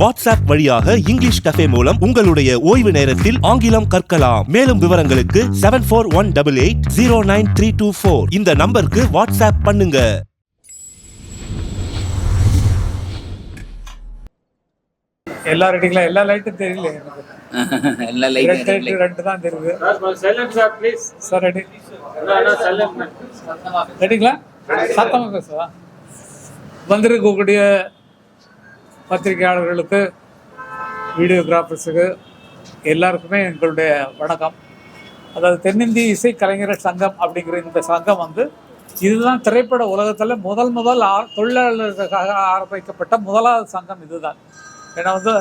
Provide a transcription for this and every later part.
WhatsApp வழியாக English cafe மூலம் உங்களுடைய ஓய்வு நேரத்தில் ஆங்கிலம் கற்கலாம். மேலும் விவரங்களுக்கு seven four one double eight zero nine three two four இந்த நம்பருக்கு வாட்ஸ்அப் பண்ணுங்க. எல்லா ரைட்டிங்களா எல்லா லைட்டும் தெரியல எல்லா லைட்டும் ரெண்டு தான் தெரியுது. Silent sir please sir ready ரெடிங்களா சத்தமாக பேசுவா? வந்திருக்கக்கூடிய பத்திரிகையாளர்களுக்கு வீடியோகிராஃபர்ஸுக்கு எல்லாருக்குமே எங்களுடைய வணக்கம். அதாவது தென்னிந்திய இசை கலைஞர்கள் சங்கம் அப்படிங்கிற இந்த சங்கம் வந்து இதுதான் திரைப்பட உலகத்தில் முதல் முதல் ஆ- தொழிலாளர்களுக்காக ஆரம்பிக்கப்பட்ட முதலாவது சங்கம் இதுதான். ஏன்னா வந்து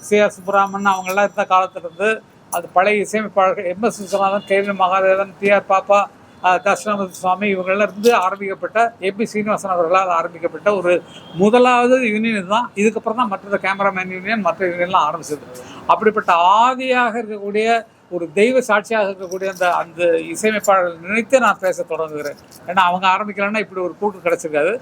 சி ஆர் சுப்புராமன் அவங்கெல்லாம் இருந்த காலத்திலிருந்து அது பழைய இசையமைப்பாளர்கள் M S Viswanathan K V Mahadevan T R Pappa அஹ், சுவாமி இவங்களிலிருந்து இருந்து ஆரம்பிக்கப்பட்ட எபி சீனிவாசன் அவர்களால் ஆரம்பிக்கப்பட்ட ஒரு முதலாவது யூனியன் தான் இதுக்கப்புறம் தான் மற்ற கேமராமேன் யூனியன் மற்ற யூனியன்லாம் ஆரம்பிச்சது. அப்படிப்பட்ட ஆதியாக இருக்கக்கூடிய ஒரு தெய்வ சாட்சியாக இருக்கக்கூடிய அந்த அந்த இசையமைப்பாளர்கள் நினைத்து நான் பேச தொடங்குகிறேன். ஏன்னா அவங்க ஆரம்பிக்கலன்னா இப்படி ஒரு கூட்டு கிடைச்சிருக்காது.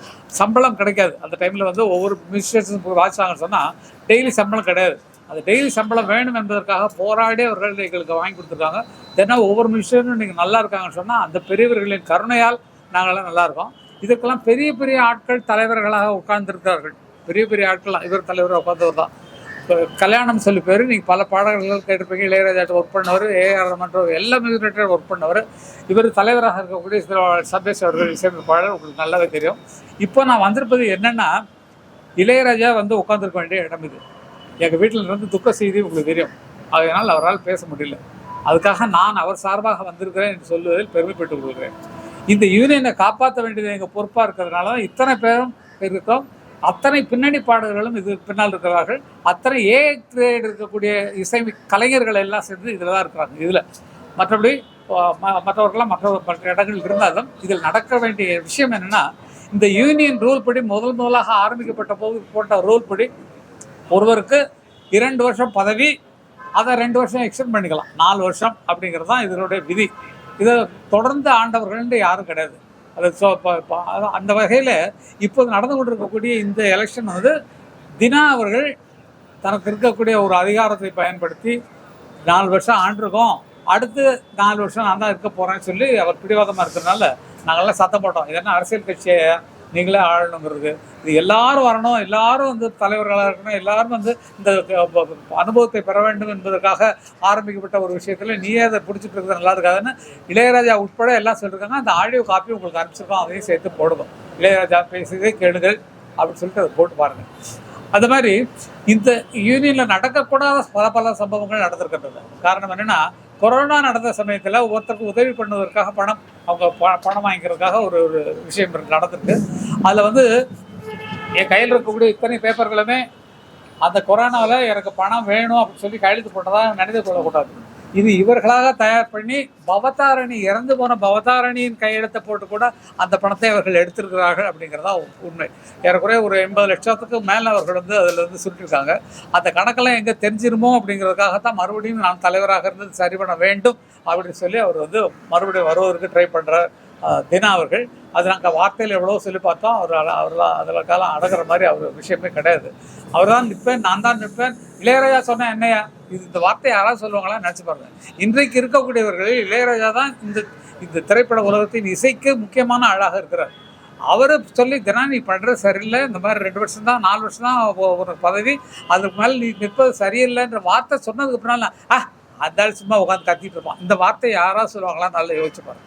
சம்பளம் கிடைக்காது. அந்த டைமில் வந்து ஒவ்வொரு மினிஸ்ட்ரேஷன் வாசிச்சாங்கன்னு சொன்னால் டெய்லி சம்பளம் கிடையாது. அந்த டெய்லி சம்பளம் வேணும் என்பதற்காக போராடி அவர்கள் எங்களுக்கு வாங்கி கொடுத்துருக்காங்க. தினம் ஒவ்வொரு மினிஸ்டரும் நீங்கள் நல்லா இருக்காங்கன்னு சொன்னால் அந்த பெரியவர்களின் கருணையால் நாங்களாம் நல்லா இருக்கோம். இதுக்கெல்லாம் பெரிய பெரிய ஆட்கள் தலைவர்களாக உட்கார்ந்துருக்கிறார்கள். பெரிய பெரிய ஆட்கள் இவர் தலைவராக உட்கார்ந்தவர் தான். கல்யாணம் சொல்லி பேர் நீங்கள் பல பாடல்கள் கேட்டிருப்பீங்க. இளையராஜாட்ட ஒர்க் பண்ணவர் ஏஆர் மன்ற எல்லா மியூசிக் ஒர்க் பண்ணவர். இவர் தலைவராக இருக்கக்கூடிய சில சபேஷ் அவர்கள் இசையமைப்பாளர் உங்களுக்கு நல்லாவே தெரியும். இப்போ நான் வந்திருப்பது என்னென்னா இளையராஜா வந்து உட்காந்துருக்க வேண்டிய இடம் இது. எங்கள் வீட்டில் இருந்து துக்க செய்தி உங்களுக்கு தெரியும். அதனால் அவரால் பேச முடியல. அதுக்காக நான் அவர் சார்பாக வந்திருக்கிறேன் என்று சொல்லுவதில் பெருமைப்பட்டுக் கொள்கிறேன். இந்த யூனியனை காப்பாற்ற வேண்டியது எங்கள் பொறுப்பாக இருக்கிறதுனால தான் இத்தனை பேரும் இருக்கோம். அத்தனை பின்னணி பாடகர்களும் இது பின்னால் இருக்கிறார்கள். அத்தனை ஏ கிரேட் இருக்கக்கூடிய இசை கலைஞர்கள் எல்லாம் சேர்ந்து இதில் தான் இருக்கிறாங்க. இதில் மற்றபடி ம- மற்றவர்கள்லாம் மற்ற மற்ற இடங்கள் இருந்தாலும் இதில் நடக்க வேண்டிய விஷயம் என்னன்னா இந்த யூனியன் ரூல் படி முதல் முதலாக ஆரம்பிக்கப்பட்ட போது போட்ட ரூல் படி ஒருவருக்கு இரண்டு வருஷம் பதவி அதை ரெண்டு வருஷம் எக்ஸ்டெண்ட் பண்ணிக்கலாம். நாலு வருஷம் அப்படிங்கிறது தான் இதனுடைய விதி. இதை தொடர்ந்து ஆண்டவர்கள்னு யாரும் கிடையாது. அது ஸோ அந்த வகையில் இப்போது நடந்து கொண்டிருக்கக்கூடிய இந்த எலெக்ஷன் வந்து தினா அவர்கள் தனக்கு இருக்கக்கூடிய ஒரு அதிகாரத்தை பயன்படுத்தி நாலு வருஷம் ஆண்டிருக்கோம். அடுத்து நாலு வருஷம் நான் தான் இருக்க போகிறேன்னு சொல்லி அவர் பிடிவாதமாக இருக்கிறதுனால நாங்கள்லாம் சத்தம் போட்டோம். இது அரசியல் கட்சியை? நீங்களே ஆளணுங்கிறது. இது எல்லாரும் வரணும் எல்லாரும் வந்து தலைவர்களாக இருக்கணும் எல்லாரும் வந்து இந்த அனுபவத்தை பெற வேண்டும் என்பதற்காக ஆரம்பிக்கப்பட்ட ஒரு விஷயத்தில் நீயே அதை பிடிச்சிட்டு இருக்கிறது நல்லா இருக்காதுன்னு இளையராஜா உட்பட எல்லாம் சொல்லியிருக்காங்க அந்த ஆடியோ காப்பி உங்களுக்கு அனுப்பிச்சிருக்கோம் அதையும் சேர்த்து போடுவோம். இளையராஜா பேசுகிறதே கேளுங்கள் அப்படின்னு சொல்லிட்டு அதை போட்டு பாருங்கள் அது மாதிரி இந்த யூனியனில் நடக்கக்கூடாத பல பல சம்பவங்கள் நடந்திருக்கின்றது. காரணம் என்னென்னா கொரோனா நடந்த சமயத்தில் ஒருத்தருக்கு உதவி பண்ணுவதற்காக பணம் அவங்க ப- பணம் வாங்கிக்கிறதுக்காக ஒரு ஒரு விஷயம் நடந்திருக்கு. அதில் வந்து என் கையில் இருக்கக்கூடிய இத்தனை பேப்பர்களுமே அந்த கொரோனாவில் எனக்கு பணம் வேணும் அப்படின்னு சொல்லி கையெழுத்து போட்டதாக நினைத்து கொள்ளக்கூடாது. இது இவர்களாக தயார் பண்ணி பவதாரணி இறந்து போன பவதாரணியின் கையெழுத்தை போட்டு கூட அந்த பணத்தை அவர்கள் எடுத்திருக்கிறார்கள் அப்படிங்கிறதா உண்மை. ஏறக்குறைய ஒரு எண்பது லட்சத்துக்கு மேலே அவர்கள் வந்து அதில் வந்து சுட்டிருக்காங்க அந்த கணக்கெல்லாம் எங்கே தெரிஞ்சிருமோ அப்படிங்கிறதுக்காகத்தான் மறுபடியும் நான் தலைவராக இருந்து சரி பண்ண வேண்டும் அப்படின்னு சொல்லி அவர் வந்து மறுபடியும் வருவதற்கு ட்ரை பண்ணுறார் தினா அவர்கள். அது நாங்கள் வார்த்தையில் எவ்வளோ சொல்லி பார்த்தோம். அவர் அவர்லாம் அதில் காலம் அடங்குற மாதிரி அவர் விஷயமே கிடையாது. அவர் தான் நிற்பேன் நான் தான் நிற்பேன். இளையராஜா சொன்னேன் என்னையா? இது இந்த வார்த்தை யாராவது சொல்லுவாங்களா நினச்சி பாருங்க. இன்றைக்கு இருக்கக்கூடியவர்களில் இளையராஜா தான் இந்த இந்த திரைப்பட உலகத்தின் இசைக்கு முக்கியமான ஆளாக இருக்கிறார். அவர் சொல்லி தினா நீ பண்ணுறது சரியில்லை. இந்த மாதிரி ரெண்டு வருஷம் தான் நாலு வருஷம் தான் ஒரு பதவி. அதுக்கு மேலே நீ நிற்பது சரியில்லைன்ற வார்த்தை சொன்னதுக்கு பின்னால் ஆ அதால் சும்மா உட்காந்து கத்திட்டு இருப்பான். இந்த வார்த்தை யாராவது சொல்லுவாங்களா நல்லா யோசிச்சு பாருங்க.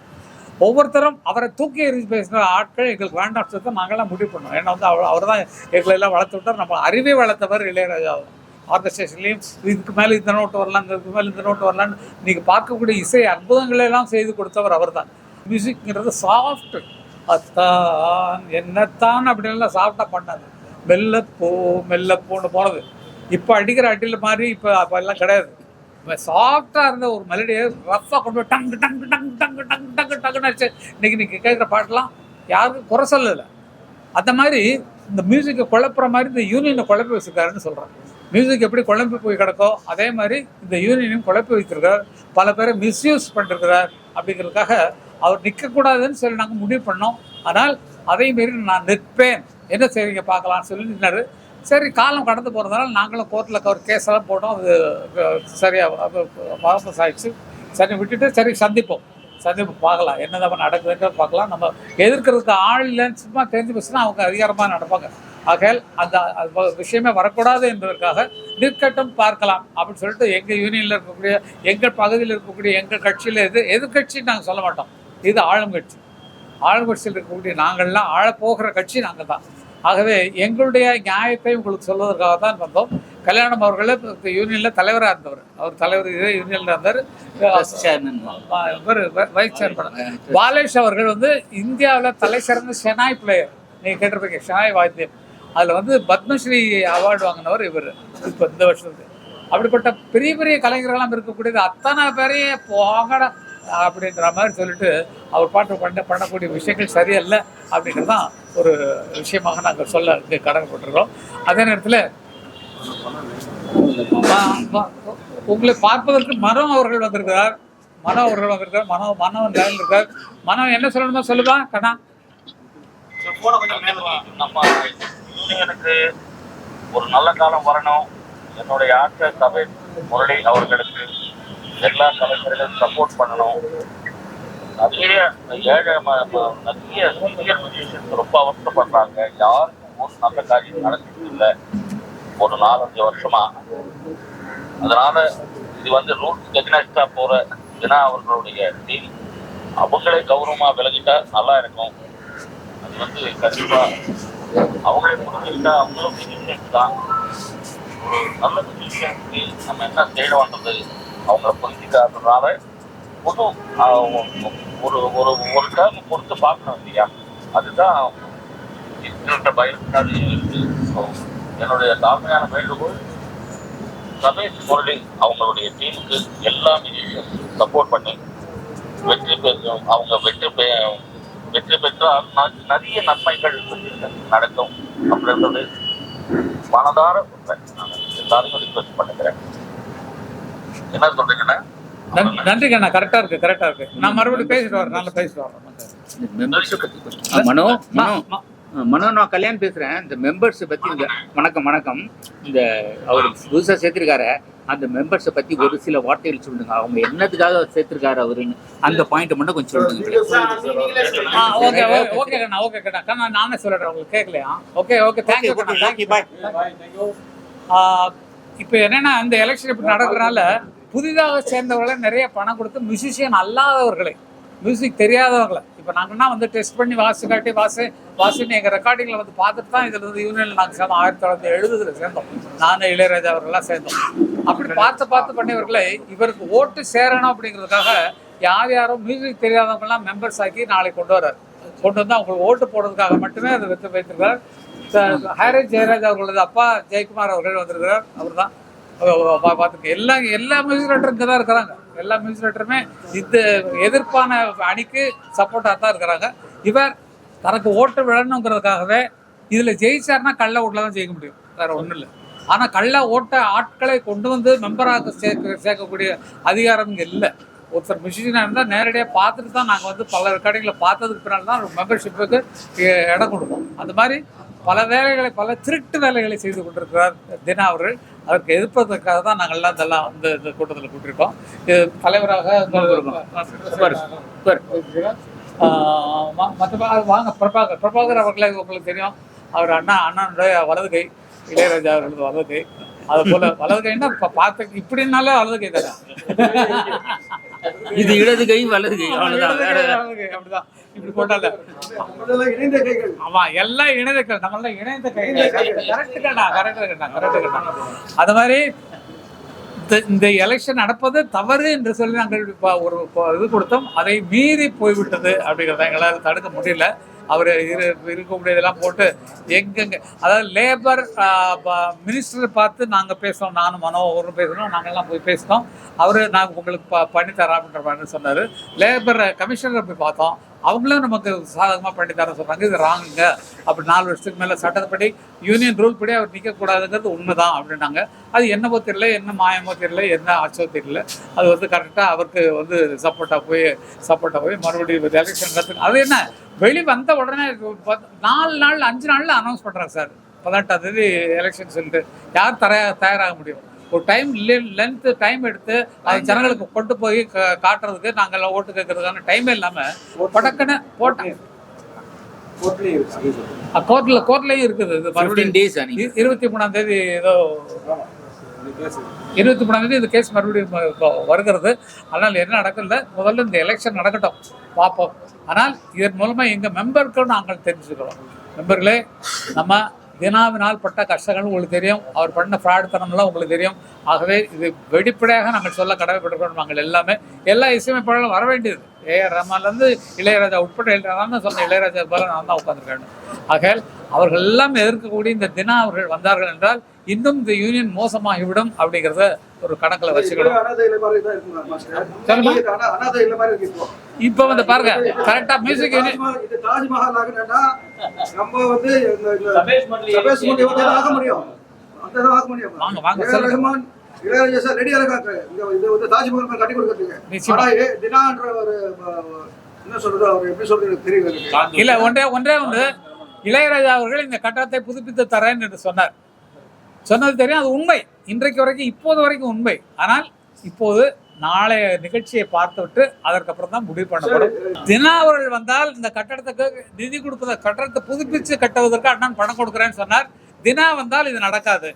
ஒவ்வொருத்தரும் அவரை தூக்கி எறிஞ்சு பேசுகிற ஆட்கள் எங்களுக்கு வேண்டாம் சொல்லி நாங்கள்லாம் முடிவு பண்ணோம். ஏன்னா வந்து அவர் அவர் தான் எங்களை எல்லாம் வளர்த்து விட்டார். நம்ம அறிவை வளர்த்தவர் இளையராஜா ஆர்கஸ்ட்ரேஷன்லேயும் இதுக்கு மேலே இந்த நோட்டு வரலாம் இதுக்கு மேலே இந்த நோட்டு வரலான்னு நீங்கள் பார்க்கக்கூடிய இசை அற்புதங்களை எல்லாம் செய்து கொடுத்தவர் அவர் தான் மியூசிக்ங்கிறது சாஃப்ட் அத்தான் என்னத்தான் அப்படின்லாம் சாஃப்டாக பண்ணாது மெல்ல போ மெல்ல போன்னு போனது. இப்போ அடிக்கிற அடியில் மாதிரி இப்போ அப்போ எல்லாம் கிடையாது. சாஃப்டாக இருந்த ஒரு மெலடியை ரஃப்பாக கொண்டு போய் டங்கு டங்கு டங்கு டங்கு டங்கு டங்கு டங்குன்னு அடிச்சு இன்னைக்கு நீங்கள் கேட்குற பாட்டெல்லாம் யாருக்கும் குறை சொல்லலை. அந்த மாதிரி இந்த மியூசிக்கை குழப்புற மாதிரி இந்த யூனியனை குழப்பி வச்சுருக்காருன்னு சொல்கிறேன் மியூசிக் எப்படி குழம்பு போய் கிடக்கோ அதே மாதிரி இந்த யூனியனையும் குழப்பி வைக்கிறார் பல பேரை மிஸ்யூஸ் பண்ணிருக்கிறார் அப்படிங்கிறதுக்காக அவர் நிற்கக்கூடாதுன்னு சொல்லி நாங்கள் முடிவு பண்ணோம். ஆனால் அதை மாரி நான் நிற்பேன். என்ன செய்வீங்க பார்க்கலாம்னு சொல்லி நின்னாரு. சரி காலம் கடந்து போகிறதுனால நாங்களும் கோர்ட்டில் ஒரு கேஸெல்லாம் போட்டோம். அது சரியாக சரியா அது வாபஸ் ஆயிடுச்சு சரி விட்டுட்டு சரி சந்திப்போம். சந்திப்பு பார்க்கலாம். என்னதான் நடக்குதுன்றது பார்க்கலாம். நம்ம எதிர்க்கிறதுக்கு ஆள் இல்லைன்னு சும்மா தெரிஞ்சு போச்சுன்னா அவங்க அதிகாரமாக நடப்பாங்க. ஆகையால் அந்த அது விஷயமே வரக்கூடாது என்பதற்காக நிற்கட்டும் பார்க்கலாம் அப்படின்னு சொல்லிட்டு எங்கள் யூனியனில் இருக்கக்கூடிய எங்கள் பகுதியில் இருக்கக்கூடிய எங்கள் கட்சியில் எது எதிர்கட்சின்னு நாங்கள் சொல்ல மாட்டோம். இது ஆளும் கட்சி. ஆளும் கட்சியில் இருக்கக்கூடிய நாங்கள்லாம் ஆழப்போகிற கட்சி நாங்கள் தான் ஆகவே எங்களுடைய நியாயத்தை உங்களுக்கு சொல்வதற்காக தான் வந்தோம். கல்யாணம் அவர்கள் யூனியனில் தலைவராக இருந்தவர். அவர் தலைவர் இதே யூனியனில் இருந்தார். இவர் வைஸ் சேர்மன் பாலேஷ் அவர்கள் வந்து இந்தியாவில் தலை சிறந்த ஷெனாய் பிளேயர் நீங்கள் கேட்டிருப்பீங்க ஷெனாய் வாத்தியம். அதில் வந்து பத்மஸ்ரீ அவார்டு வாங்கினவர் இவர். இப்போ இந்த வருஷத்துக்கு. அப்படிப்பட்ட பெரிய பெரிய கலைஞர்கள்லாம் இருக்கக்கூடியது அத்தனை பேரையே போகட அப்படின்ற மாதிரி சொல்லிட்டு அவர் பாட்டு பண்ண பண்ணக்கூடிய விஷயங்கள் சரியல்ல அப்படின்றது தான் ஒரு விஷயமாக நாங்கள் சொல்ல இங்கே கடமைப்பட்டிருக்கிறோம் அதே நேரத்தில் உங்களை பார்ப்பதற்கு மனம் அவர்கள் வந்திருக்கிறார். மனம் அவர்கள் வந்திருக்கார் மனம் மனம் லைன் இருக்கார். மனம் என்ன சொல்லணுமோ சொல்லுவா கண்ணா? நம்ம யூனியனுக்கு ஒரு நல்ல காலம் வரணும். என்னுடைய ஆட்சி சபை முரளி அவர்களுக்கு எல்லா கலைஞர்களும் சப்போர்ட் பண்ணணும். நிறைய ஏழை ம- நிறைய சீனியர் மியூசிஷியன்ஸ் ரொம்ப அவசரப்படுறாங்க யாருக்கும் ஒரு நல்ல காரியம் நடந்துட்டு இல்லை. ஒரு நாலஞ்சு வருஷமா. அதனால இது வந்து ரூட் எக்னஸ்டா போற தினா அவர்களுடைய டீம் அவங்களே கௌரவமா விலகிட்டா நல்லா இருக்கும். அது வந்து கண்டிப்பா அவங்களே புரிஞ்சுக்கிட்டா அவங்களும் மியூசிஷியன்ஸ் தான். ஒரு நல்ல மியூசிஷியன்ஸ்க்கு நம்ம என்ன செய்யணும்ன்றது அவங்கள புரிஞ்சுக்காததுனால புது ஒரு ஒரு ஒரு டேர்ம் பொறுத்து பார்க்கணும் இல்லையா? அதுதான் இருக்கிற பயத்தாது இருக்கு என்னுடைய தாழ்மையான வேண்டுகோள் ரமேஷ் முரளி அவங்களுடைய டீமுக்கு எல்லா சப்போர்ட் பண்ணி வெற்றி பெறும் அவங்க வெற்றி பெ வெற்றி பெற்றால் ந- நிறைய நன்மைகள் நடக்கும். அப்படின்றது மனதார சொல்றேன். நான் எல்லாரையும் ரிக்வெஸ்ட் பண்ணுகிறேன். என்ன சொல்றீங்கன்னா நன்- நன்றி கண்ணா கரெக்டாக இருக்கு கரெக்டாக இருக்கு. நான் மறுபடியும் பேசிட்டு வரேன். நல்லா பேசிட்டு வரேன். மெம்பர்ஸ் பத்தி மனோ மனோ. மனோ நான் கல்யாண் பேசுறேன். இந்த மெம்பர்ஸ் பத்தி இந்த வணக்கம் வணக்கம். இந்த அவர் புதுசா சேர்த்திருக்காரு. அந்த மெம்பர்ஸை பத்தி ஒரு சில வார்த்தைகள் சொல்லுங்க. அவங்க என்னதுக்காக சேர்த்திருக்காரு அவருன்னு அந்த பாயிண்ட் மட்டும் கொஞ்சம் சொல்லுங்க. ஆ ஓகே ஓகே கண்ணா ஓகே கண்ணா கண்ணா நானே சொல்லிடுறேன் உங்களுக்கு கேட்கலையா ஓகே ஓகே தேங்க்யூ கண்ணா தேங்க்யூ பாய் இப்போ என்னன்னா இந்த எலெக்ஷன் இப்படி நடக்கிறனால புதிதாக சேர்ந்தவர்களை நிறைய பணம் கொடுத்து மியூசிஷியன் அல்லாதவர்களை மியூசிக் தெரியாதவர்களை. இப்போ நாங்கன்னா வந்து டெஸ்ட் பண்ணி வாசி காட்டி வாசி வாசின்னு எங்கள் ரெக்கார்டிங்கில் வந்து பார்த்துட்டு தான் இதில் வந்து யூனியனில் நாங்கள் சேர்ந்தோம். ஆயிரத்தி தொள்ளாயிரத்தி எழுபதுல சேர்ந்தோம். நானும் இளையராஜா அவர்கள்லாம் சேர்ந்தோம். அப்படி பார்த்து பார்த்து பண்ணியவர்களை இவருக்கு ஓட்டு சேரணும் அப்படிங்கிறதுக்காக யார் யாரும் மியூசிக் தெரியாதவங்கலாம் மெம்பர்ஸ் ஆக்கி நாளைக்கு கொண்டு வர்றாரு. கொண்டு வந்து அவங்களுக்கு ஓட்டு போடுறதுக்காக மட்டுமே அதை வைத்து வைத்திருக்கிறார். ஹாரிஸ் ஜெயராஜ் அவர்களது அப்பா ஜெயக்குமார் அவர்கள் வந்திருக்கிறார். அவர் தான் பார்த்துருக்கேன் எல்லா எல்லா மியூசிலேட்டரும் இங்கே தான் இருக்கிறாங்க. எல்லா மியூசிலேட்டருமே இந்த எதிர்ப்பான அணிக்கு சப்போர்ட்டாக தான் இருக்கிறாங்க. இவர் தனக்கு ஓட்டு விழணுங்கிறதுக்காகவே இதில் ஜெயிச்சார்னா கள்ள ஓட்டில் தான் ஜெயிக்க முடியும். வேறு ஒன்றும் இல்லை. ஆனால் கள்ள ஓட்ட ஆட்களை கொண்டு வந்து மெம்பராக சேர்க்க சேர்க்கக்கூடிய அதிகாரம் இங்கே இல்லை. ஒருத்தர் மிஷினாக இருந்தால் நேரடியாக பார்த்துட்டு தான் நாங்கள் வந்து பல ரெக்கார்டிங்கில் பார்த்ததுக்கு பின்னால் தான் மெம்பர்ஷிப்புக்கு இடம் கொடுப்போம். அந்த மாதிரி பல வேலைகளை பல திருட்டு வேலைகளை செய்து கொண்டிருக்கிறார் தினா அவர்கள். அதற்கு எதிர்ப்பதற்காக தான் நாங்கள் எல்லாம் இதெல்லாம் இந்த இந்த கூட்டத்தில் கூட்டியிருக்கோம் இது தலைவராக சூப்பர், சூப்பர். ஆஹ் ம- மற்ற பா- வாங்க பிரபாகர். பிரபாகர் அவர்களை உங்களுக்கு தெரியும். அவர் அண்ணா அண்ணனுடைய வலது கை இளையராஜா அவர்களது வலது கை அது போல வலது கைன்னா இப்போ பார்த்து இப்படின்னாலே வலது கை தானே. இது இடது வலது கை, வலது கை, அப்படிதான். இப்படி போட்டால ஆமா எல்லாம் இணைந்த கை நம்மளாம் இணைந்த கை கரெக்ட் கண்ணா கரெக்ட் கண்ணா கரெக்ட் கண்ணா அது மாதிரி இந்த- எலெக்ஷன் நடப்பது தவறு என்று சொல்லி நாங்கள் ஒரு இது கொடுத்தோம் அதை மீறி போய்விட்டது அப்படிங்கிறத எங்களால் தடுக்க முடியல அவர் இரு இருக்கக்கூடியதெல்லாம் போட்டு எங்கெங்க அதாவது லேபர் மினிஸ்டர் பார்த்து நாங்கள் பேசணும் நானும் மனோ அவரும் பேசணும் நாங்கள்லாம் போய் பேசினோம் அவர் நாங்கள் உங்களுக்கு ப பண்ணித்தரோம் அப்படின்ற மாதிரி சொன்னார். லேபர் கமிஷனரை போய் பார்த்தோம். அவங்களும் நமக்கு சாதகமாக பண்ணி தர சொல்கிறாங்க இது ராங்குங்க அப்படி நாலு வருஷத்துக்கு மேலே சட்டப்படி யூனியன் ரூல் படி அவர் நிற்கக்கூடாதுங்கிறது உண்மைதான் அப்படின்னாங்க. அது என்னவோ தெரியல என்ன மாயமோ தெரியல என்ன ஆச்சோ தெரியல. அது வந்து கரெக்டாக அவருக்கு வந்து சப்போர்ட்டாக போய் சப்போர்ட்டாக போய் மறுபடியும் எலெக்ஷன் நடத்து அது என்ன? வெளி வந்த உடனே நாலு நாள் அஞ்சு நாளில் அனௌன்ஸ் பண்ணுறாங்க சார். பதினெட்டாம் தேதி எலெக்ஷன் சொல்லிட்டு. யார் தயாரா தயாராக முடியும்? ஒரு டைம் லென்த்து டைம் எடுத்து அது ஜனங்களுக்கு கொண்டு போய் காட்டுறதுக்கு நாங்கள் ஓட்டு கேட்கறதுக்கான டைமே இல்லாமல் படக்குன்னு போட்டேன் கோர்ட்ல கோர்ட்லயும் இருக்குது இருபத்தி மூணாம் தேதி ஏதோ இருபத்தி மூணாம் தேதி இந்த கேஸ் மறுபடியும் வருகிறது. ஆனால் என்ன நடக்கல? முதல்ல இந்த எலெக்ஷன் நடக்கட்டும். பார்ப்போம். ஆனால் இதன் மூலமாக எங்கள் மெம்பருக்கும் நாங்கள் தெரிஞ்சுக்கிறோம். மெம்பர்களே நம்ம தினாவினால் பட்ட கஷ்டங்கள் உங்களுக்கு தெரியும். அவர் பண்ண ஃப்ராடுத்தனம்லாம் உங்களுக்கு தெரியும். ஆகவே இது வெளிப்படையாக நாங்கள் சொல்ல கடமைப்பட்டிருக்கிறோம். நாங்கள் எல்லாமே எல்லா இசையமைப்பாளர்களும் வர வேண்டியது. ஏஆர் ரஹ்மான்லேருந்து இளையராஜா உட்பட இளையராஜா தான் இளையராஜா போல நான் தான் உட்காந்துருக்கேன் ஆகையால் அவர்கள் எல்லாம் எதிர்க்கக்கூடிய இந்த தினா அவர்கள் வந்தார்கள் என்றால் இன்னும் இந்த யூனியன் மோசமாகிவிடும் அப்படிங்கிறத ஒரு கணக்கில் வச்சுக்கணும் அனாதை இல்ல மாதிரி தான் இருக்குங்க மாஸ்டர். சொல்லுமா? இது அனா- அனாதை இல்ல மாதிரி இருக்கு இப்போ. வந்து பாருங்க கரெக்டா மியூசிக் யூனியன் நம்ம வந்து இந்த- இந்த சபேஷ் மண்டலி சபேஷ் மண்டலி வந்து ஆக முடியும் அந்த தான் ஆக முடியும் வாங்க, வாங்க. சொல்லுங்க. ரஹ்மான் இளையராஜா சார் ரெடியா இருக்காங்க இது வந்து தாஜ்மஹால் கட்டி கொடுக்கறதுக்கு. ஆனா ஏ- தினான்ற ஒரு என்ன சொல்றது அவர் எப்படி சொல்றது தெரியல. இல்ல ஒன்றே ஒன்றே ஒன்று இளையராஜா அவர்கள் இந்த கட்டடத்தை புதுப்பித்து தரேன் என்று சொன்னார் சொன்னது தெரியும் அது உண்மை. இன்றைக்கு வரைக்கும் இப்போது வரைக்கும் உண்மை. ஆனால் இப்போது நாளைய நிகழ்ச்சியை பார்த்துவிட்டு அதற்கப்புறம் தான் முடிவு பண்ணப்படும். தினா அவர்கள் வந்தால் இந்த கட்டடத்துக்கு நிதி கொடுப்பத கட்டடத்தை புதுப்பிச்சு கட்டுவதற்கு அண்ணன் பணம் கொடுக்குறேன்னு சொன்னார். தினா வந்தால் இது நடக்காது.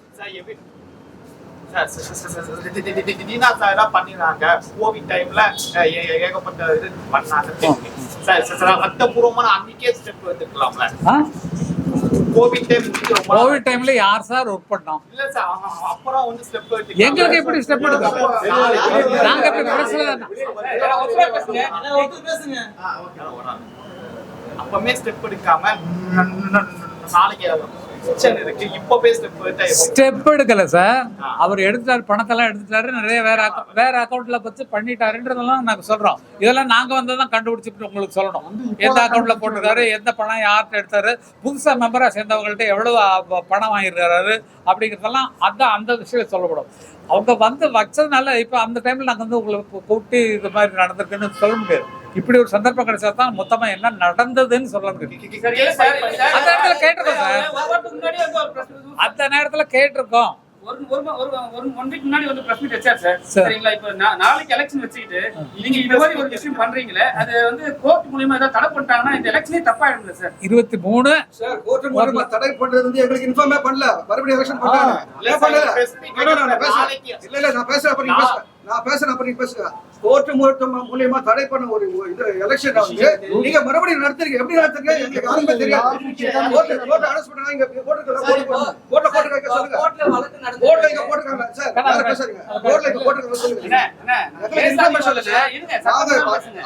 சார் கோவிட் டைம்ல ஏகப்பட்ட இது பண்ணாங்க. சார் அன்னைக்கே ஸ்டெப் எடுத்துக்கலாம்ல? கோவிட் டைம் டைம்ல யார் சார் ஒர்க் பண்ணோம்? இல்ல சார் அ- அ- அப்புறம் வந்து ஸ்டெப் எங்களுக்கு எப்படி ஸ்டெப் நாங்க எப்படி பிரச்சனை அப்பமே ஸ்டெப் எடுக்காம நாளைக்கு ஸ்டெப் எடுக்கல சார் அவர் எடுத்துட்டாரு பணத்தெல்லாம் எடுத்துட்டாரு நிறைய வேற வேற அக்கௌண்ட்ல பத்தி பண்ணிட்டாருன்றதெல்லாம் நாங்க சொல்றோம். இதெல்லாம் நாங்க வந்து தான் கண்டுபிடிச்சிட்டு உங்களுக்கு சொல்லணும். எந்த அக்கௌண்ட்ல போட்டிருக்காரு எந்த பணம் யார்கிட்ட எடுத்தாரு புதுசா மெம்பரா சேர்ந்தவங்கள்ட்ட எவ்வளவு பணம் வாங்கியிருக்காரு அப்படிங்கிறதெல்லாம் அதான் அந்த விஷயம் சொல்லப்படும் அவங்க வந்து வச்சதுனால இப்ப அந்த டைம்ல நாங்க வந்து உங்களை கூ- கூப்பிட்டு இது மாதிரி நடந்திருக்குன்னு சொல்ல முடியாது. இப்படி ஒரு சந்தர்ப்பம் கிடைச்சா தான் மொத்தமா என்ன நடந்ததுன்னு சொல்ல முடியும் அந்த இடத்துல கேட்டிருக்கோம் சார். அந்த நேரத்துல கேட்டிருக்கோம். ஒரு ஒரு ம- ஒரு ஒரு ஒன் வீக் முன்னாடி வந்து பிரஸ் மீட் வச்சார் சார். சரி. சரிங்களா? இப்ப நாளைக்கு எலெக்ஷன் வச்சுக்கிட்டு நீங்க இந்த மாதிரி ஒரு விஷயம் பண்றீங்களே அது வந்து கோர்ட் மூலியமா ஏதாவது தடை பண்ணிட்டாங்கன்னா இந்த எலெக்ஷனே தப்பாயிடும்ல சார். இருபத்தி மூணு சார் கோர்ட் மூலமா தடை பண்றது வந்து எங்களுக்கு இன்ஃபார்மே பண்ணல. மறுபடியும் எலெக்ஷன் பண்ணல? இல்ல இல்ல நான் பேசுறேன் நான் பேசுறேன் அப்ப நீங்க பேசுங்க கோர்ட் மூலத்தம் மூலியமா தடை பண்ண ஒரு இது எலெக்ஷன் வந்து நீங்க மறுபடியும் நடத்துறீங்க. எப்படி நடத்துறீங்க? எங்களுக்கு யாருமே தெரியாது. கோர்ட் கோர்ட் அரெஸ்ட் பண்ணா இங்க கோர்ட்டுக்கு கோர்ட்ல போட்டு வைக்க சொல்லுங்க. கோர்ட்ல இங்க போட்டுருக்காங்க சார் யார பேசுறீங்க கோர்ட்ல இங்க போட்டுருக்காங்க சொல்லுங்க. நாங்க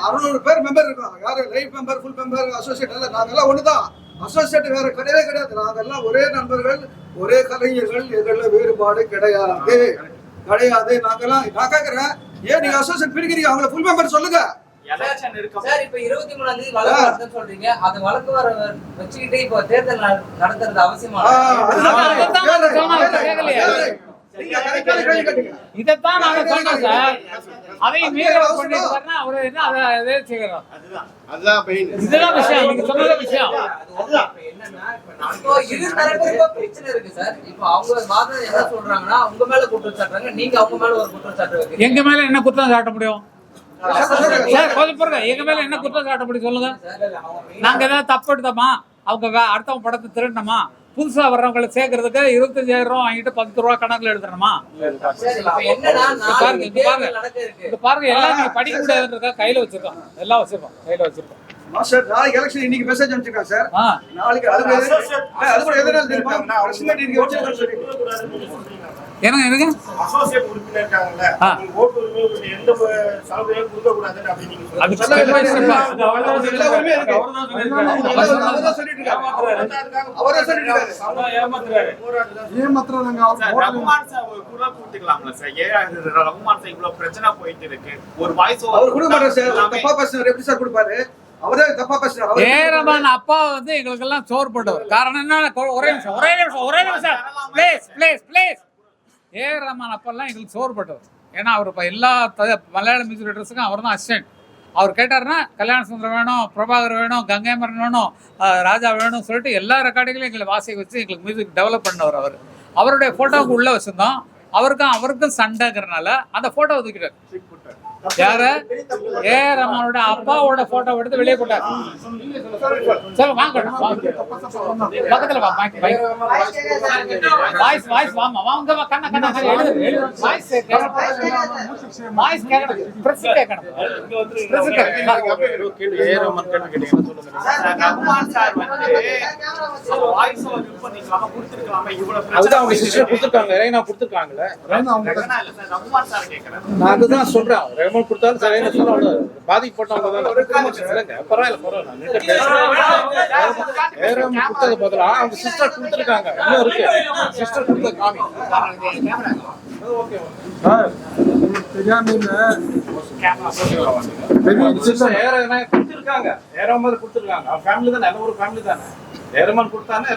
அறுநூறு பேர் மெம்பர் இருக்கோம் யாரு? Life member full member associate எல்லாம் நாங்க எல்லாம் ஒண்ணுதான். அசோசியேட் வேற கிடையவே கிடையாது. நாங்க எல்லாம் ஒரே நண்பர்கள் ஒரே கலைஞர்கள். எங்கள வேறுபாடு கிடையாது. கிடையாது. நாங்கெல்லாம் நான் கேக்குறேன். ஏன் நீங்க அசோசியேட் பிரிக்கிறீங்க? அவங்கள ஃபுல் மெம்பர் சொல்லுங்க. சார் இப்ப இருபத்தி மூணாம் தேதி வழக்கு நடத்துன்னு சொல்றீங்க. அது வழக்கு வர வச்சுக்கிட்டு இப்போ தேர்தல் நட- நடத்துறது அவசியமா. இதைத்தான் நாங்க சொன்னோம் சார். அதையும் மீறி அவர் பண்ணிருக்காருன்னா அவரு என்ன அதை அதே செய்யறோம் இதுதான் விஷயம் நீங்க சொன்னதே விஷயம். இரு தரப்புக்கும் பிரச்சனை இருக்கு சார். இப்போ அவங்க வாதம் என்ன சொல்றாங்கன்னா உங்க மேல குற்றம் சாட்டுறாங்க நீங்க அவங்க மேல ஒரு குற்றம் சாட்டு வைக்கிறீங்க. எங்க மேல என்ன குற்றம் சாட்ட முடியும். சார் கொஞ்சம் பாருங்க எங்க மேல என்ன குற்றம் சாட்ட முடியும் சொல்லுங்க. நாங்க ஏதாவது தப்பு எடுத்தோமா? அவங்க அடுத்தவங்க படத்தை திருடணுமா புதுசா வர்றவங்களை சேர்க்கறதுக்கு இருபத்தஞ்சாயிரம் ரூபாய் வாங்கிட்டு பத்து ரூபா கணக்குல எழுதணுமா பாருங்க, இங்க பாருங்க. தேர்தல் நடக்க இருக்கு. இது பாருங்க எல்லாம் நீங்க படிக்க முடியாதுன்றதா கையில வச்சிருக்கோம். எல்லாம் வச்சிருக்கோம் கையில வச்சிருக்கோம். நாளைக்கு எலெக்ஷன் இன்னைக்கு மெசேஜ் அனுப்பிச்சிருக்காங்க சார். நாளைக்கு அது அது கூட எதனால தெரியுமா? பிரசிடென்ட் இங்க வச்சிருக்காங்க சொல்லி என்னங்க என்னங்க? அசோசியேட் உறுப்பினர் இருக்காங்கல்ல ஆ. அவங்க ஓட்டு உரிமை உங்களுக்கு எந்த ஒரு சலுகையும் கொடுக்க கூடாதுன்னு அப்படி நீங்க சொல்லுங்க. அது step by step ஆ. எல்லா உரிமையும் இருக்கு. அவர்தான் சொல்லிட்டு இருக்காரு. அவர்தான் சொல்லிட்டு இருக்காரு. சார், ரகுமான் சார் ஒரு குரல் கொடுத்துக்கலாம்ல சார். ஏன் அது ரகுமான் சார் இவ்வளவு பிரச்சனை போயிட்டு இருக்கு? ஒரு வாய்ஸ் அவர் சார். தப்பா பேசுனார். எப்படி சார் கொடுப்பாரு? அவரே தப்பா பேசுறாரு ஏரமன் அப்பா வந்து எங்களுக்கு எல்லாம் சோறு போட்டவர். காரணம் என்ன ஒரே நிமிஷம் ஒரே நிமிஷம் ஒரே நிமிஷம். Please please please A Rahman அப்பெல்லாம் எங்களுக்கு சோறுபட்டவர் ஏன்னா அவர் இப்போ எல்லா த- மலையாள மியூசிக் டைரக்டர்ஸுக்கும் அவர் தான் அசிஸ்டன்ட் அவர் கேட்டாருன்னா கல்யாண சுந்தரம் வேணும் பிரபாகர் வேணும் கங்கைமரன் வேணும் ராஜா வேணும்னு சொல்லிட்டு எல்லா ரெக்கார்டிங்களையும் எங்களை வாசிக்க வச்சு எங்களுக்கு மியூசிக் டெவலப் பண்ணவர் அவர். அவருடைய ஃபோட்டோவுக்கு உள்ளே வச்சுருந்தோம். அவருக்கும் அவருக்கும் சண்டைங்கிறனால அந்த ஃபோட்டோ ஒதுக்கிட்டார் யாரு ஏ ரமனோட அப்பாவோட போட்டோ எடுத்து வெளியே போட்டார் சரி வாங்க. பக்கத்துல வா வாய்ஸ் வாய்ஸ் வாமா வாங்க வா கண்ணா எழுது வாய்ஸ் வாய்ஸ் கேட்கணும் பிரஸ் கேட்கணும் பிரஸ் கேட்கணும் அதுதான் அவங்க சிஸ்டர் கொடுத்துருக்காங்க ரேனா கொடுத்துருக்காங்கல்ல நான் அதுதான் சொல்றேன் ரெமோட் கொடுத்தாலும் சரி என்ன சொல்ல பாதிக்கப்பட்டவங்க தான் பரவாயில்ல பரவாயில்ல. வேறம் கொடுத்தது பதிலா? அவங்க சிஸ்டர் கொடுத்துருக்காங்க. இன்னும் இருக்கு. சிஸ்டர் கொடுத்த காமி. சிஸ்டர் ஏற கொடுத்துருக்காங்க. ஏறாம மாதிரி கொடுத்துருக்காங்க. அவங்க ஃபேமிலி தானே நல்ல ஒரு ஃபேமிலி தானே. ஏறமான் கொடுத்தானே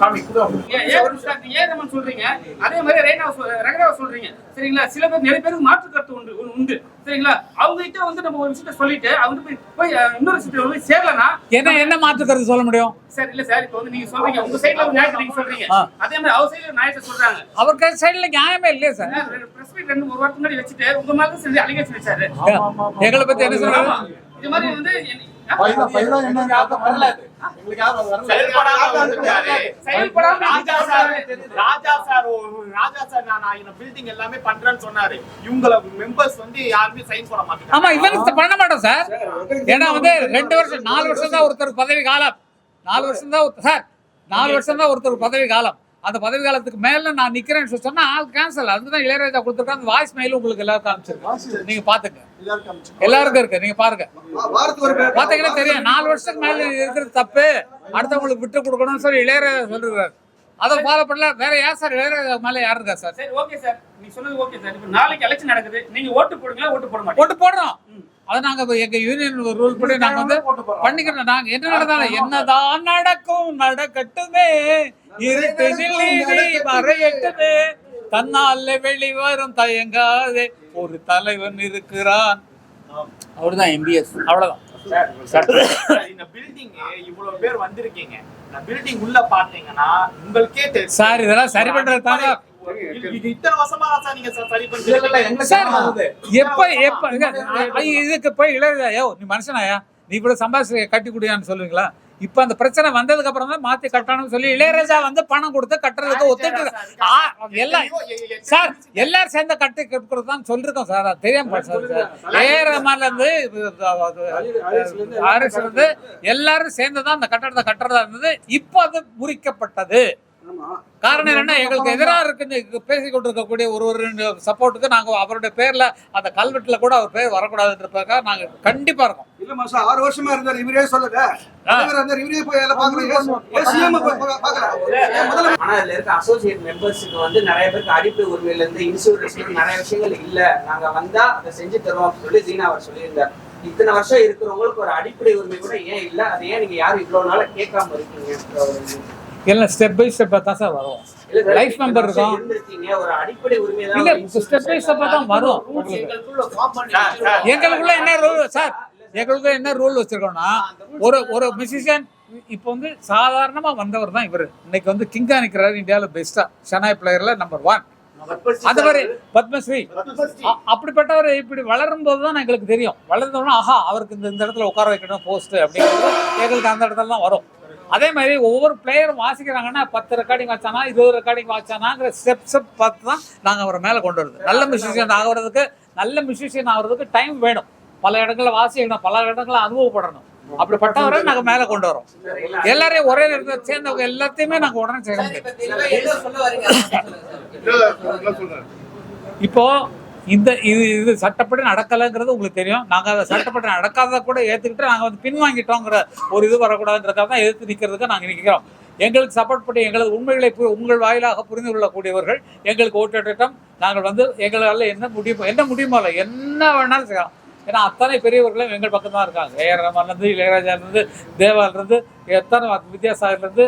காமி கூட சொல்றீங்க? அதே மாதிரி ரேனா ரங்கராவ சொல்றீங்க. சரிங்களா? சில பேர் நிறைய பேருக்கு மாற்று கருத்து உண்டு உண்டு. சரிங்களா? அவங்க கிட்ட வந்து நம்ம ஒரு விஷயத்த சொல்லிட்டு அவங்க போய் இன்னொரு விஷயத்துல போய் சேரலனா என்ன என்ன மாற்றுக்கிறது சொல்ல முடியும்? சார் இல்ல சார் இப்போ வந்து நீங்க சொல்றீங்க. உங்க சைடுல ஒரு நியாயத்தை நீங்க சொல்றீங்க. அதே மாதிரி அவர் சைடுல நியாயத்தை சொல்றாங்க. அவர் சைடுல நியாயமே இல்லையே சார். பிரஸ் மீட் ரெண்டு ஒரு வாரத்துக்கு முன்னாடி வச்சுட்டு உங்க மேல செஞ்சு அலிகேஷன் வச்சாரு. எங்களை பத்தி என்ன சொல்றாங்க. இது மாதிரி வந்து ராஜா சார் ராஜா சார் ஒரு- ராஜா சார் நான் இந்த பில்டிங் எல்லாமே பண்றேன்னு சொன்னாரு. இவங்கள மெம்பர்ஸ் வந்து யாருமே சைன் போட மாட்டாங்க ஆமா இவங்க பண்ண மாட்டோம் சார். ஏன்னா வந்து ரெண்டு வருஷம் நாலு வருஷம் தான் ஒருத்தர் பதவி காலம். நாலு வருஷம் தான் சார் நாலு வருஷம் தான் ஒருத்தர் பதவி காலம். அந்த பதவி காலத்துக்கு மேல நான் நிக்கிறேன்னு சொன்னா ஆள் கேன்சல் அதுதான் இளையராஜா கொடுத்துருக்காங்க. அந்த வாய்ஸ் மெயில் உங்களுக்கு எல்லாருக்கும் அனுப்பிச்சிருக்கேன் நீங்க பாத்துங்க. எல்லாருக்கும் இருக்கு. நீங்க பாருங்க. பாத்தீங்கன்னா தெரியும். நாலு வருஷத்துக்கு மேல இருக்கிறது தப்பு. அடுத்தவங்களுக்கு விட்டு கொடுக்கணும்னு சொல்லி இளையராஜா சொல்லிருக்காரு அதை ஃபாலோ பண்ணல. வேற யார் சார்? இளையராஜா மேல யார் இருக்கா சார்? சரி ஓகே சார். நீங்க சொன்னது ஓகே சார். இப்போ நாளைக்கு எலெக்ஷன் நடக்குது. நீங்க ஓட்டு போடுங்களா ஓட்டு போட மாட்டீங்க ஓட்டு போடுறோம். அது நாங்க எங்க யூனியன் ரூல் படி நாங்க வந்து பண்ணிக்கிறோம். நாங்க என்ன நடந்தாலும் என்னதான் நடக்கும் நடக்கட்டுமே. இருட்டினில் நீதி மறையட்டுமே. தன்னால வெளிவரும் தயங்காதே. ஒரு தலைவன் இருக்கிறான். அவர்தான் எம்பிஎஸ் அவ்வளவுதான். சார், இந்த பில்டிங் இவ்வளவு பேர் வந்திருக்கீங்க. இந்த பில்டிங் உள்ள பாத்தீங்கன்னா உங்களுக்கே தெரியும். சார் இதெல்லாம் சரி பண்றது தாங்க இதுக்கு போய் இளையராஜா யோ நீ மனுஷனாயா? நீ இவ்வளவு சம்பாதிச்சு கட்டி குடியான்னு சொல்லுவீங்களா? இப்ப அந்த பிரச்சனை வந்ததுக்கு அப்புறம் தான் மாத்தி கட்டணும்னு சொல்லி இளையராஜா வந்து பணம் கொடுத்து கட்டுறதுக்கு ஒத்துட்டு எல்லாம் சார் எல்லாரும் சேர்ந்து கட்டி கட்டுறது தான் சொல்லிருக்கோம் சார். அது தெரியாம போச்சு சார். ஏ ரஹ்மான்ல இருந்து ஆர்எஸ் இருந்து எல்லாரும் சேர்ந்து தான் அந்த கட்டடத்தை கட்டுறதா இருந்தது. இப்போ அது முறிக்கப்பட்டது. காரணம் என்னன்னா எங்களுக்கு எதிராக இருக்குன்னு பேசி கொண்டிருக்கக்கூடிய ஒரு ஒரு சப்போர்ட்டுக்கு நாங்க அவருடைய பேர்ல அந்த கல்வெட்டுல கூட அவர் பேர் வரக்கூடாதுன்றதுக்காக நாங்க கண்டிப்பா இருக்கோம். இல்ல மாசம் ஆறு வருஷமா இருந்தார் இவரே சொல்லுங்க இருந்தார் இவரே போய் எல்லாம் ஆனா இதுல இருக்க அசோசியேட் மெம்பர்ஸுக்கு வந்து நிறைய பேருக்கு அடிப்படை உரிமையில இருந்து இன்சூரன்ஸ் நிறைய விஷயங்கள் இல்ல. நாங்க வந்தா அதை செஞ்சு தருவோம் அப்படின்னு சொல்லி ஜீனா அவர் சொல்லியிருந்தார். இத்தனை வருஷம் இருக்கிறவங்களுக்கு ஒரு அடிப்படை உரிமை கூட ஏன் இல்ல? அதை ஏன் நீங்க யாரும் இவ்வளவு நாளா கேட்காம இருக்கீங்க எல்லாம் ஸ்டெப் பை ஸ்டெப்பா தான் சார் வரும். லைஃப் மெம்பர் இருக்கும் இல்ல ஸ்டெப் பை ஸ்டெப்பா தான் வரும். எங்களுக்குள்ள என்ன ரூல் சார் எங்களுக்கு என்ன ரூல் வச்சிருக்கோம்னா ஒரு ஒரு மியூசிஷியன் இப்போ வந்து சாதாரணமா வந்தவர் தான் இவர். இன்னைக்கு வந்து கிங்கா நிக்கிறாரு இந்தியாவில் பெஸ்டா ஷனாய் பிளேயர்ல நம்பர் ஒன் அந்த மாதிரி பத்மஸ்ரீ அப்படிப்பட்டவர் இப்படி வளரும் போது தான் எங்களுக்கு தெரியும். வளர்ந்தோம்னா ஆஹா அவருக்கு இந்த இந்த இடத்துல உட்கார வைக்கணும் போஸ்ட் அப்படிங்கிறது எங்களுக்கு அந்த இடத்துல தான் வரும். அதே மாதிரி ஒவ்வொரு பிளேயரும் வாசிக்கிறாங்கன்னா பத்து ரெக்கார்டிங் வாச்சானா இருபது ரெக்கார்டிங் வாச்சானாங்கிற ஸ்டெப் ஸ்டெப் பார்த்து தான் நாங்கள் அவரை மேலே கொண்டு வருது. நல்ல மியூசிஷியன் ஆகுறதுக்கு நல்ல மியூசிஷியன் ஆகுறதுக்கு டைம் வேணும். பல இடங்கள்ல வாசிக்கணும் பல இடங்கள்ல அனுபவப்படணும். அப்படிப்பட்டவரை நாங்கள் மேலே கொண்டு வரோம். எல்லாரையும் ஒரே நேரத்தில் சேர்ந்தவங்க எல்லாத்தையுமே நாங்கள் உடனே செய்ய முடியும் இப்போ இந்த இது இது சட்டப்படி நடக்கலைங்கிறது உங்களுக்கு தெரியும். நாங்கள் அதை சட்டப்படி நடக்காத கூட ஏற்றுக்கிட்டு நாங்கள் வந்து பின்வாங்கிட்டோங்கிற ஒரு இது வரக்கூடாதுன்றதுக்காக தான் எதிர்த்து நிற்கிறதுக்கு நாங்கள் நிற்கிறோம் எங்களுக்கு சப்போர்ட் பண்ணி எங்களது உண்மைகளை பு- உங்கள் வாயிலாக புரிந்து கொள்ளக்கூடியவர்கள் எங்களுக்கு ஓட்டிட்டம் நாங்கள் வந்து எங்களால் என்ன முடியுமோ என்ன முடியுமோ இல்லை என்ன வேணாலும் செய்யலாம். ஏன்னா அத்தனை பெரியவர்களும் எங்கள் பக்கம் தான் இருக்காங்க ஏஆர் ரஹ்மான்லேருந்து இளையராஜாலேருந்து தேவாலேருந்து எத்தனை வித்யாசாகர்லேருந்து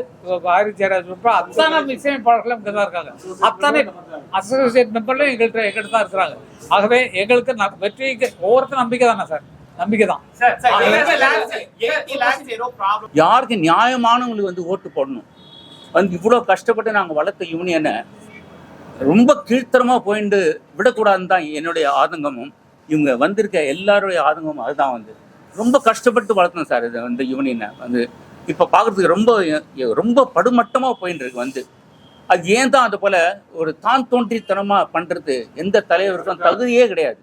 ஆயிரத்தி ஜெயராஜ் உட்பட அத்தனை இசையமைப்பாளர்களும் இங்கே தான் இருக்காங்க. அத்தனை அசோசியேட் மெம்பர்லையும் எங்கள்கிட்ட எங்கள்கிட்ட தான் இருக்கிறாங்க. ஆகவே எங்களுக்கு ந- வெற்றிக்கு ஒவ்வொருத்தரும் நம்பிக்கை தானே சார்? நம்பிக்கை தான். சார் சார் 80 lakhs 80 lakhs ஏதோ ப்ராப்ளம் யாருக்கு நியாயமானவங்களுக்கு வந்து ஓட்டு போடணும்? வந்து இவ்வளோ கஷ்டப்பட்டு நாங்கள் வளர்த்த யூனியனை ரொம்ப கீழ்த்தரமாக போயிட்டு விடக்கூடாதுன்னு தான் என்னுடைய ஆதங்கமும். இவங்க வந்திருக்க எல்லாருடைய ஆதங்கமும் அதுதான் வந்து. ரொம்ப கஷ்டப்பட்டு வளர்த்தோம் சார் இது வந்து யூனியனை வந்து. இப்போ பார்க்குறதுக்கு ரொம்ப ரொம்ப படுமட்டமாக போயிட்டு இருக்கு வந்து. அது ஏன் தான் அது போல ஒரு தான் தோன்றித்தனமாக பண்ணுறது எந்த தலைவருக்கும் தகுதியே கிடையாது.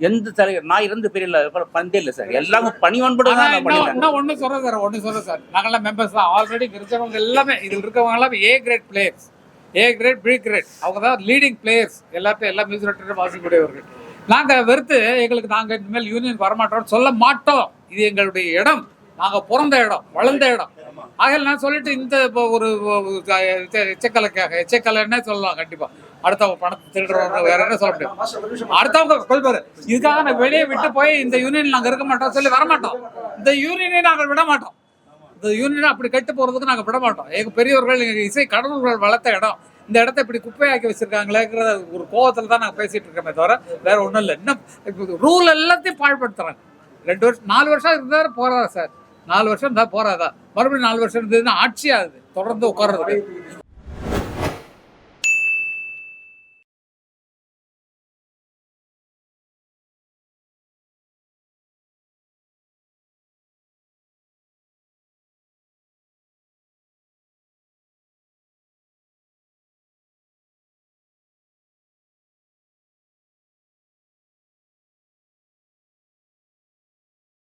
எந்த தலைவர் நான் இருந்து பெரிய பந்தே இல்லை சார். எல்லாமே பணிவன்போடு ஆனா தான் நான் ஒண்ணு சொல்றேன் சார் ஒண்ணு சொல்றேன் சார். நாங்கெல்லாம் மெம்பர்ஸ் தான். ஆல்ரெடி இருக்கிறவங்க எல்லாமே இதில் இருக்கவங்க எல்லாம் A grade players A grade B grade அவங்க தான் லீடிங் பிளேயர்ஸ் எல்லாத்தையும் எல்லா மியூசிக் டேரக்டரும் வாசிக்கக்கூடியவர்கள் நாங்க வெறுத்து எங்களுக்கு நாங்க இனிமேல் யூனியன் வரமாட்டோம்னு சொல்ல மாட்டோம். இது எங்களுடைய இடம். நாங்க பிறந்த இடம் வளர்ந்த இடம். ஆகையால் நான் சொல்லிட்டு இந்த இப்போ ஒரு எச்சக்கலைக்காக எச்சக்கலைன்னே சொல்லலாம் கண்டிப்பா. அடுத்தவங்க பணத்தை திருடுறவங்க வேற என்ன சொல்ல முடியும்? அடுத்தவங்க கொள்வாரு இதுக்காக நான் வெளியே விட்டு போய் இந்த யூனியன் நாங்க இருக்க மாட்டோம் சொல்லி வர மாட்டோம் இந்த யூனியனை நாங்கள் விட மாட்டோம். இந்த யூனியனை அப்படி கெட்டு போறதுக்கு நாங்க விட மாட்டோம். எங்க பெரியவர்கள் எங்க இசை கடவுள்கள் வளர்த்த இடம். இந்த இடத்த இப்படி குப்பையாக்கி வச்சிருக்காங்களேங்கிறத ஒரு கோவத்தில் தான் நாங்க பேசிட்டு இருக்கோமே தவிர வேற ஒண்ணும் இல்லை. இன்னும் ரூல் எல்லாத்தையும் பாழ்படுத்துறாங்க. ரெண்டு வருஷம் நாலு வருஷம் இருந்தாரு போறாரா சார்? நாலு வருஷம் இருந்தா போறாதா? மறுபடியும் நாலு வருஷம் இருந்ததுன்னா ஆட்சி ஆகுது தொடர்ந்து உட்கார்றது